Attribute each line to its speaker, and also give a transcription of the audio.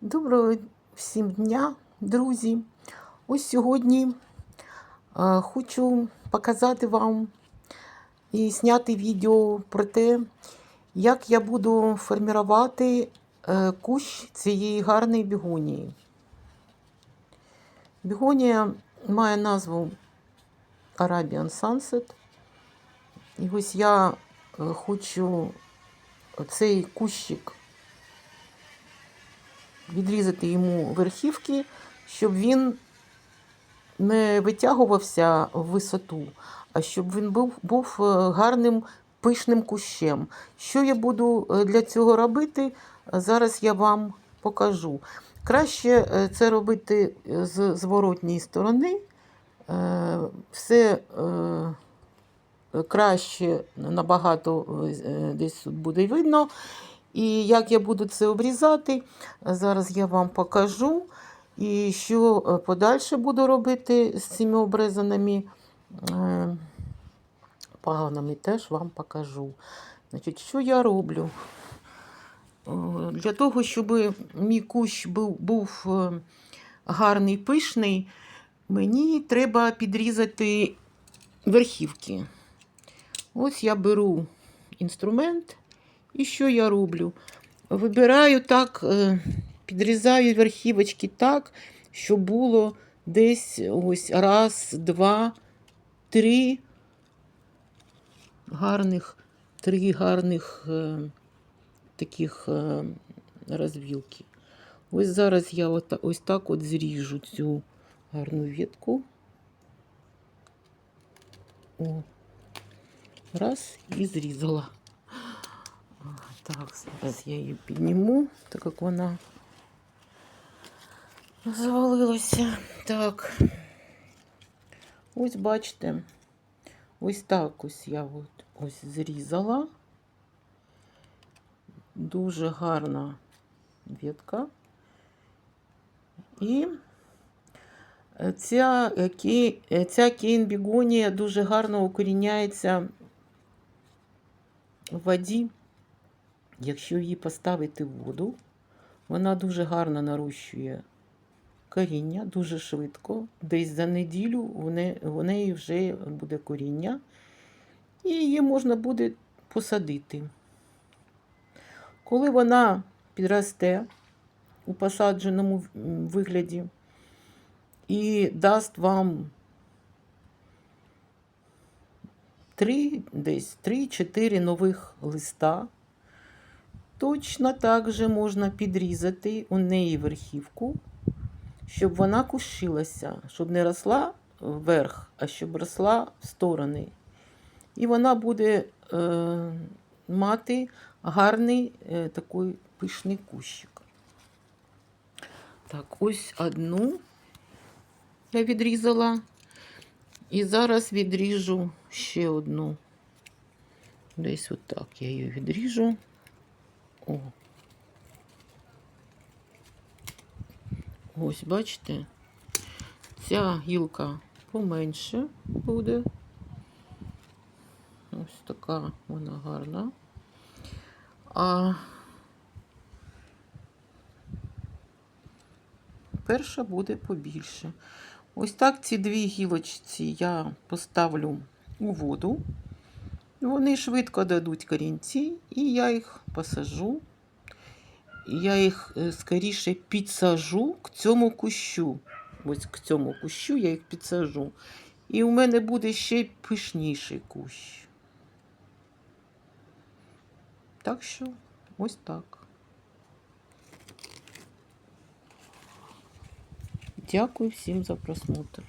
Speaker 1: Доброго всім дня, друзі. Ось сьогодні хочу показати вам і зняти відео про те, як я буду формувати е, кущ цієї гарної бігонії. Бігонія має назву Arabian Sunset. І ось я е, хочу цей кущик відрізати йому верхівки, щоб він не витягувався в висоту, а щоб він був, був е, гарним пишним кущем. Що я буду е, для цього робити, зараз я вам покажу. Краще е, це робити з зворотньої сторони. Е, Все е, краще набагато е, десь тут буде видно. І як я буду це обрізати, зараз я вам покажу. І що е, подальше буду робити з цими обрізаними е, паганами, теж вам покажу. Значить, Що я роблю? Е, Для того, щоб мій кущ був, був е, гарний, пишний, мені треба підрізати верхівки. Ось я беру інструмент. І що я роблю? Вибираю так, е, підрізаю верхівочки так, щоб було десь ось раз, два, три гарних, три гарних е, таких е, розвілки. Ось зараз я ось так от зріжу цю гарну ветку. О, раз і зрізала. Так, зараз я її підніму, так як вона завалилася. Так. Ось бачите, ось так ось я от ось зрізала. Дуже гарна ветка. І ця, ця кейн-бігонія дуже гарно укоріняється в воді. Якщо її поставити в воду, вона дуже гарно нарощує коріння, дуже швидко. Десь за неділю в неї вже буде коріння, і її можна буде посадити. Коли вона підросте у посадженому вигляді і дасть вам 3, десь 3-4 нових листа, Точно так же можна підрізати у неї верхівку, щоб вона кушилася, щоб не росла вверх, а щоб росла в сторони. І вона буде е, мати гарний е, такий пишний кущик. Так, ось одну я відрізала. І зараз відріжу ще одну. Десь отак я її відріжу. О. Ось, бачите, ця гілка поменше буде. Ось така вона гарна. А перша буде побільше. Ось так ці дві гілочці я поставлю у воду. Вони швидко дадуть корінці, і я їх посажу. Я їх скоріше підсажу к цьому кущу. Ось к цьому кущу я їх підсажу. І у мене буде ще пишніший кущ. Так що, ось так. Дякую всім за просмотр.